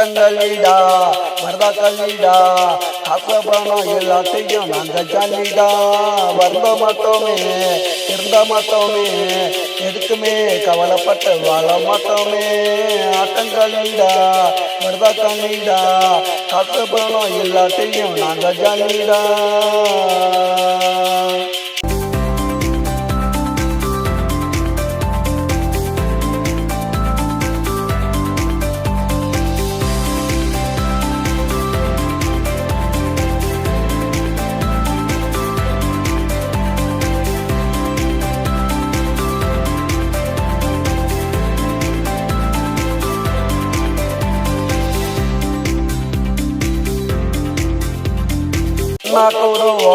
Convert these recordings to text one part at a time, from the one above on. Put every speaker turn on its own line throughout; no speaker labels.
கங்களிடா வரதா கல்லிடா காசு எல்லாத்தையும் நாங்கள் ஜல்லிடா. வந்த மாட்டோமே இருந்த மாட்டோமே எதுக்குமே கவலைப்பட்டு வாழ மாட்டோமே. ஆட்டங்களிடா வரதா கல்லிடா காசு எல்லாத்தையும் நாங்கள் ஜல்லிடா. ஒன்னா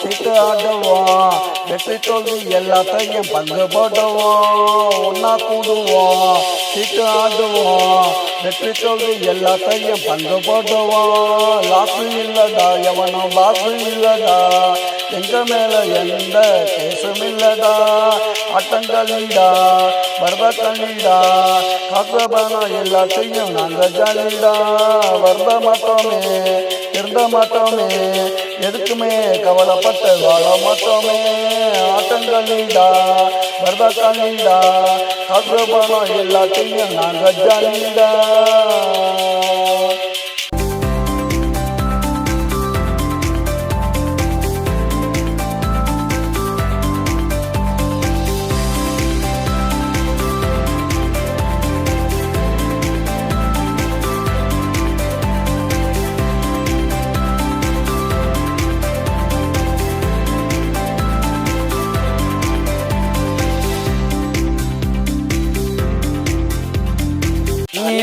திட்டு ஆடுவோம் வெற்றி தோல்வி எல்லாத்தையும் பங்கு போடுவோம் ஒன்னா கூடுவோம் திட்டு ஆடுவோம் வெற்றி தோல்வி எல்லாத்தையும் பங்கு போடுவோம் லாசு இல்லடா எவனும் பாசு இல்லடா. எங்க மேல எந்த கேசும் இல்லடா. ஆட்டங்களிடா வரதக்களிடா காசபணம் எல்லாத்தையும் நாங்க ஜாலிடா வர்த மாட்டோமே இருந்த மாட்டோமே. எதுக்குமே கவலைப்பட்டு வாழ மாட்டோமே. ஆட்டங்களிடா வரதக்களிடா காசபணம் எல்லாத்தையும் நாங்கள் ஜாலிடா.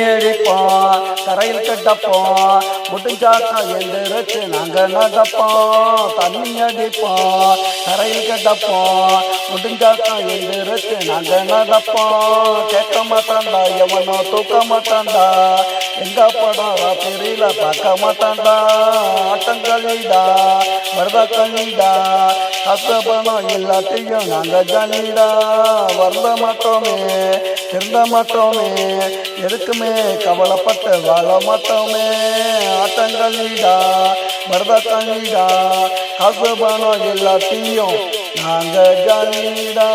அடிப்போம் கரையில் கட்டப்போம் முடிஞ்சாக்கா எந்திரிச்சு நாங்கள் நடப்போம் தண்ணி அடிப்போம் கரையில் கட்டப்போம் முடிஞ்சாக்கா எந்திரிச்சு நாங்கள் நடப்போம் கேட்க மாட்டாண்டா எவனோ தூக்க மாட்டாண்டா எங்க படம் ராத்திரியில பார்க்க மாட்டாண்டா ஆட்டங்களிடா வரதா கண்ணிடா கஷ்டப்பணம் எல்லாத்தையும் நாங்கள் ஜனிடா. வருந்த மாட்டோமே திருந்த மாட்டோமே எதுக்குமே கவலைப்பட்டு வாழ மாட்டோமே ஆட்டங்களிடா வரதா கண்ணிடா காசு பணம் எல்லாத்தையும் நாங்கள் ஜாலிடா